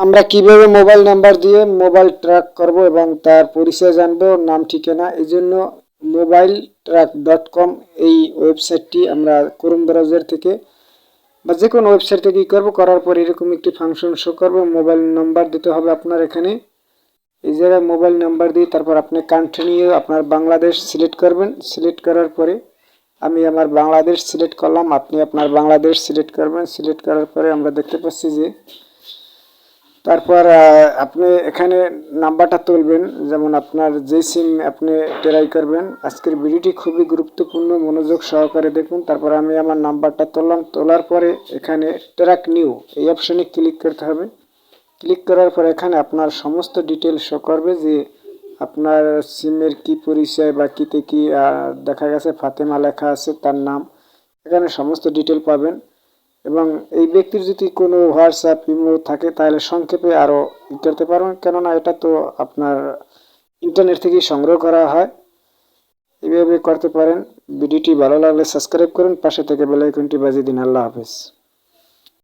আমরা কীভাবে mobile number দিয়ে মোবাইল ট্র্যাক করব এবং তার পরিচয় জানব, নাম, ঠিকানা এই জন্য মোবাইল ট্র্যাক ডট কম এই ওয়েবসাইটটি আমরা ক্রোম ব্রাউজার থেকে বা যে কোনো ওয়েবসাইট থেকে করব। করার পর এরকম একটি ফাংশন শো করব। মোবাইল নাম্বার দিতে হবে আপনার এখানে। এই জায়গায় মোবাইল নাম্বার দিয়ে তারপর আপনি কান্ট্রি নিয়ে আপনার বাংলাদেশ সিলেক্ট করবেন। সিলেক্ট করার পরে আমি আমার বাংলাদেশ সিলেক্ট করলাম। আপনি আপনার বাংলাদেশ সিলেক্ট করবেন। সিলেক্ট করার পরে আমরা দেখতে পাচ্ছি যে তারপর আপনি এখানে নাম্বারটা তুলবেন। যেমন আপনার যে সিম আপনি ট্রাই করবেন, আজকের ভিডিওটি খুবই গুরুত্বপূর্ণ, মনোযোগ সহকারে দেখুন। তারপর আমি আমার নাম্বারটা তুললাম। তোলার পরে এখানে ট্র্যাক নিউ এই অপশানে ক্লিক করতে হবে। ক্লিক করার পর এখানে আপনার সমস্ত ডিটেল শো করবে যে আপনার সিমের কি পরিচয় বা কীতে কী দেখা গেছে, ফাতেমা লেখা আছে, তার নাম। এখানে সমস্ত ডিটেল পাবেন। এবং এই ব্যক্তির যদি কোনো হোয়াটসঅ্যাপ ইমো থাকে, তাহলে সংক্ষেপে আরও ই করতে পারবেন। কেননা এটা তো আপনার ইন্টারনেট থেকেই সংগ্রহ করা হয়। এইভাবে করতে পারেন। ভিডিওটি ভালো লাগলে সাবস্ক্রাইব করুন। পাশে থেকে বেলাইকনটি বাজিয়ে দিন। আল্লাহ হাফেজ।